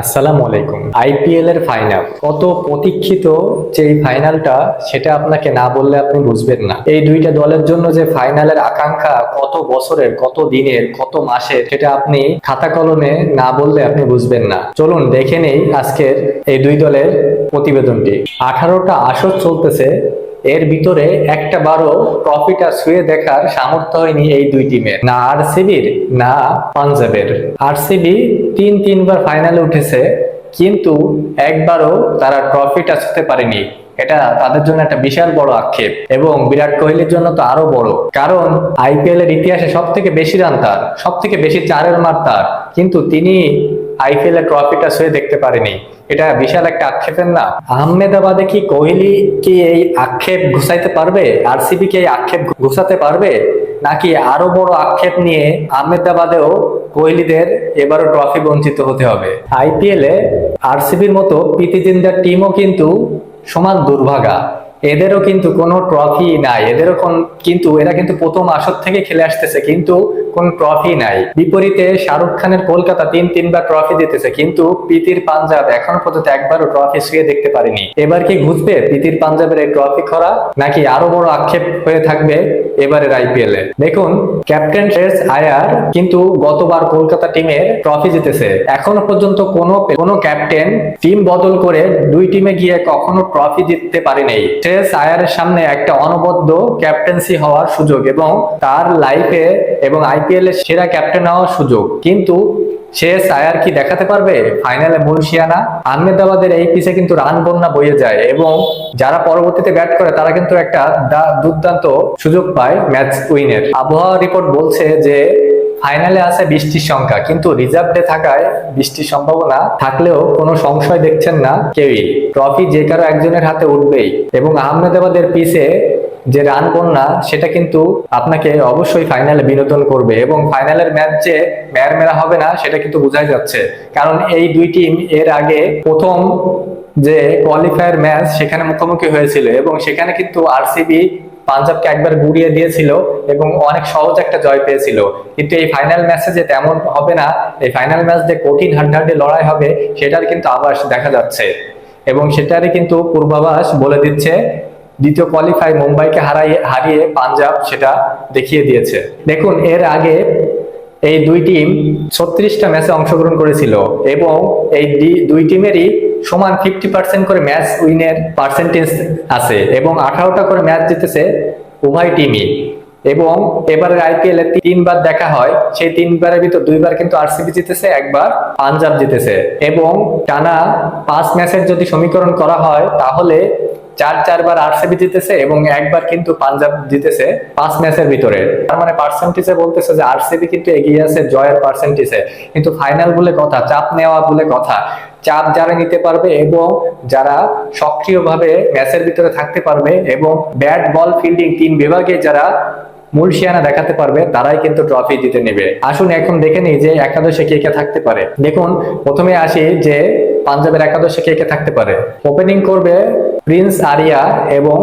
আসসালামু আলাইকুম। আইপিএল এর ফাইনাল কত প্রতীক্ষিত যে ফাইনালটা সেটা আপনাকে না বললে আপনি বুঝবেন না। এই দুইটা দলের জন্য যে ফাইনালের আকাঙ্ক্ষা, কত বছরের, কত দিনের, কত মাসের, সেটা আপনি খাতা কলমে না বললে আপনি বুঝবেন না। চলুন দেখে নেই আজকের এই দুই দলের প্রতিবেদনটি। আঠারোটা আসর চলতেছে এর ভিতরে একটা বারো ট্রফিটা শুয়ে দেখার সামর্থ্য হয়নি এই দুই টিমের না আরসিবির, না পাঞ্জাবের। আরসিবি তিন তিনবার ফাইনালে উঠেছে, কিন্তু একবারও তারা ট্রফিটা ছুঁতে পারেনি। এটা তাদের জন্য একটা বিশাল বড় আক্ষেপ এবং বিরাট কোহলির জন্য তো আরও বড়। কারণ আইপিএল এর ইতিহাসে সব থেকে বেশি রান তার সব থেকে বেশি চারের মার তার, কিন্তু তিনি আইপিএল এর ট্রফিটা ছুঁয়ে দেখতে পারেনি। এটা বিশাল একটা আক্ষেপের না আহমেদাবাদে কি কোহলি কি এই আক্ষেপ ঘুষাইতে পারবে? আরসিবি কি এই আক্ষেপ ঘুষাতে পারবে? নাকি আরও বড় আক্ষেপ নিয়ে আহমেদাবাদেও কোহলিদের এবারও ট্রফি বঞ্চিত হতে হবে? আইপিএল আরসিবির মতো প্রীতি জিন্দার টিমও কিন্তু সমান দুর্ভাগা। এদেরও কিন্তু কোনো ট্রফি নাই। এদেরও কিন্তু এরা কিন্তু প্রথম আসর থেকে খেলে আসতেছে। কিন্তু কোন ট্রফি নাই। বিপরীতে শাহরুখ খানের কলকাতা তিন তিনবার ট্রফি দিতেছে কিন্তু প্রীতির পাঞ্জাব এখনও পর্যন্ত একবারও ট্রফি শুয়ে দেখতে পারেনি। এবার কি ঘুষবে প্রীতির পাঞ্জাবের এই ট্রফি খরা, নাকি আরও বড় আক্ষেপ হয়ে থাকবে এবারের আইপিএল এ? দেখুন, ক্যাপ্টেন শ্রেয়স আয়ার কিন্তু গতবার কলকাতা টিমের ট্রফি জিতেছে। এখনও পর্যন্ত কোনো কোনো ক্যাপ্টেন টিম বদল করে দুই টিমে গিয়ে কখনো ট্রফি জিততে পারেনি শ্রেয়স আয়ারের সামনে একটা অনবদ্য ক্যাপ্টেন্সি হওয়ার সুযোগ এবং তার লাইফে এবং আইপিএল এর সেরা ক্যাপ্টেন হওয়ার সুযোগ। কিন্তু সে সায়ার কি দেখাতে পারবে? ফাইনালে মুলশিয়ানা আহমেদাবাদের এই পিছে কিন্তু রান বন্যা বয়ে যায় এবং যারা পরবর্তীতে ব্যাট করে, তারা কিন্তু একটা দুর্দান্ত সুযোগ পায় ম্যাচ উইনের আবহাওয়া রিপোর্ট বলছে যে ফাইনালে আছে বৃষ্টির সংখ্যা, কিন্তু রিজার্ভ ডে থাকায় বৃষ্টির সম্ভাবনা থাকলেও কোনো সংশয় দেখছেন না কেউই। ট্রফি যে কারও একজনের হাতে উঠবেই এবং আহমেদাবাদের পিছে যে রান বন্যা সেটা কিন্তু আপনাকে অবশ্যই ফাইনালে বিনোদন করবে এবং ফাইনালের ম্যাচ যে ম্যার মেরা হবে না, সেটা কিন্তু বোঝাই যাচ্ছে। কারণ এই দুই টিম এর আগে প্রথম যে কোয়ালিফায়ার ম্যাচ সেখানে মুখোমুখি হয়েছিল এবং সেখানে কিন্তু আরসিবি পাঞ্জাবকে একবার গুড়িয়ে দিয়েছিল এবং অনেক সহজ একটা জয় পেয়েছিল। কিন্তু এই ফাইনাল ম্যাচে যে তেমন হবে না, এই ফাইনাল ম্যাচ যে কঠিন হাড্ডাহাড্ডি লড়াই হবে, সেটার কিন্তু আভাস দেখা যাচ্ছে। এবং সেটারই কিন্তু পূর্বাভাস বলে দিচ্ছে দ্বিতীয় কোয়ালিফাই মুম্বাইকে হারাইয়ে, হারিয়ে পাঞ্জাব সেটা দেখিয়ে দিয়েছে। দেখুন, এর আগে এই দুই টিম ছত্রিশটা ম্যাচে অংশগ্রহণ করেছিল এবং এই দুই টিমেরই সমান ফিফটি পার্সেন্ট করে ম্যাচ উইনের পার্সেন্টেজ আছে এবং আঠারোটা করে ম্যাচ জিতেছে উভয় টিমই এবং এবারের আইপিএল এ তিনবার দেখা হয়, সেই তিনবারের ভিতর দুইবার কিন্তু আরসিবি জিতেছে, একবার পাঞ্জাব জিতেছে। এবং টানা পাঁচ ম্যাচের যদি সমীকরণ করা হয়, তাহলে চার চারবার আরসিবি জিতেছে এবং একবার কিন্তু পাঞ্জাব জিতেছে পাঁচ ম্যাচের ভিতরে। তার মানে পার্সেন্টেজে বলতেছে যে আরসিবি কিন্তু এগিয়ে আছে, জয়ের পার্সেন্টেজে কিন্তু ফাইনাল বলে কথা, চাপ নেওয়া বলে কথা। চাপ যারা নিতে পারবে এবং যারা সক্রিয়ভাবে ম্যাচের ভিতরে থাকতে পারবে এবং ব্যাট বল ফিল্ডিং তিন বিভাগে যারা মুলশিয়ানা দেখাতে পারবে, তারাই কিন্তু ট্রফি জিতে নেবে। আসুন এখন দেখে নিই যে একাদশে কে কে থাকতে পারে। দেখুন, প্রথমে আসি যে পাঞ্জাবের একাদশে কে কে থাকতে পারে। ওপেনিং করবে প্রিন্স আরিয়া এবং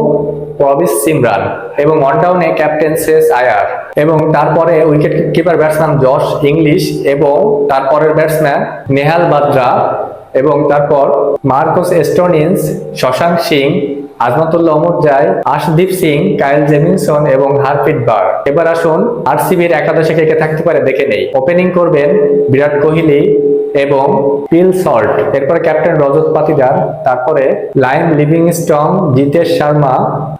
প্রবিস সিমরান এবং ওয়ানডাউনে ক্যাপ্টেন শেষ আয়ার এবং তারপরে wicket keeper batsman Josh Inglis এবং তারপরের ব্যাটসম্যান নেহাল বাদ্রা এবং তারপর Marcus Stoinis, Shashank Singh, Azmatullah Omarzai Arshdeep Singh, কাইল জেমিনসন এবং হারপিট বার। এবার আসুন আরসিবির একাদশে কে কে থাকতে পারে দেখে নেই। ওপেনিং করবেন বিরাট কোহলি এবং পিল সল্ট এরপরে ক্যাপ্টেন রজত পাতিদার, তারপরে Liam Livingstone, Jitesh Sharma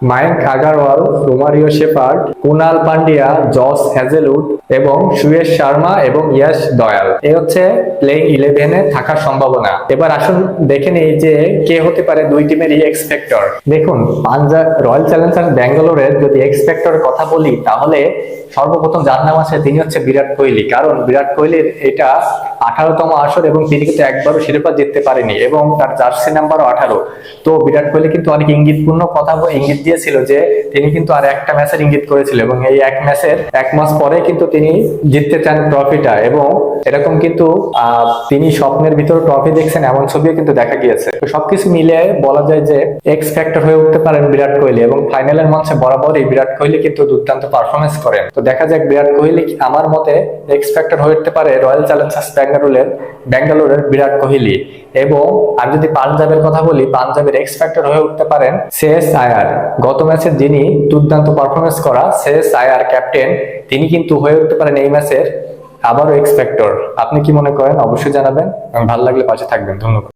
Mayank Agarwal, Romario Shepherd, Krunal Pandya, Josh Hazlewood এবং সুয়েশ শর্মা এবং ইয়াশ দয়াল। এই হচ্ছে প্লেইং ইলেভেনে থাকার সম্ভাবনা। এবার আসুন দেখে নেই যে কে হতে পারে দুই টিমেরই এক্সপেক্টর দেখুন, পাঞ্জাব রয়্যাল চ্যালেঞ্জার্স ব্যাঙ্গালোরের যদি এক্সপেক্টরের কথা বলি, তাহলে সর্বপ্রথম যার নাম আছে তিনি হচ্ছে বিরাট কোহলি। কারণ বিরাট কোহলির এটা আঠারোতম আসর এবং তিনি কিন্তু একবারও শিরোপা জিততে পারেনি এবং তার জার্সি নাম্বারও আঠারো। তো বিরাট কোহলি কিন্তু অনেক ইঙ্গিতপূর্ণ কথা ইঙ্গিত দিয়েছিল যে তিনি কিন্তু আর একটা ম্যাচের ইঙ্গিত করেছিল এবং এই এক ম্যাচের এক মাস পরে কিন্তু তিনি জিততে চান ট্রফিটা এবং এরকম কিন্তু তিনি স্বপ্নের ভিতরে ট্রফি দেখছেন এমন ছবিও কিন্তু দেখা গিয়েছে। তো সবকিছু মিলে বলা যায় যে এক্স ফ্যাক্টর হয়ে উঠতে পারেন বিরাট কোহলি এবং ফাইনালের মঞ্চে বরাবরই বিরাট কোহলি কিন্তু দুর্দান্ত পারফরমেন্স করেন। তো দেখা যাক বিরাট কোহলি আমার মতে এক্স ফ্যাক্টর হয়ে উঠতে পারে রয়্যাল চ্যালেঞ্জার্স ব্যাঙ্গালোরের ব্যাঙ্গালোরের বিরাট কোহলি এবং আর যদি পাঞ্জাবের কথা বলি, পাঞ্জাবের এক্স ফ্যাক্টর হয়ে উঠতে পারেন শেষ আয়ার গত ম্যাচে যিনি দুর্দান্ত পারফরমেন্স করা শেষ আয়ার ক্যাপ্টেন তিনি কিন্তু হয়ে উঠতে পারেন এই ম্যাচের আবারও এক্স ফ্যাক্টর আপনি কি মনে করেন? অবশ্যই জানাবেন। ভালো লাগলে পাশে থাকবেন। ধন্যবাদ।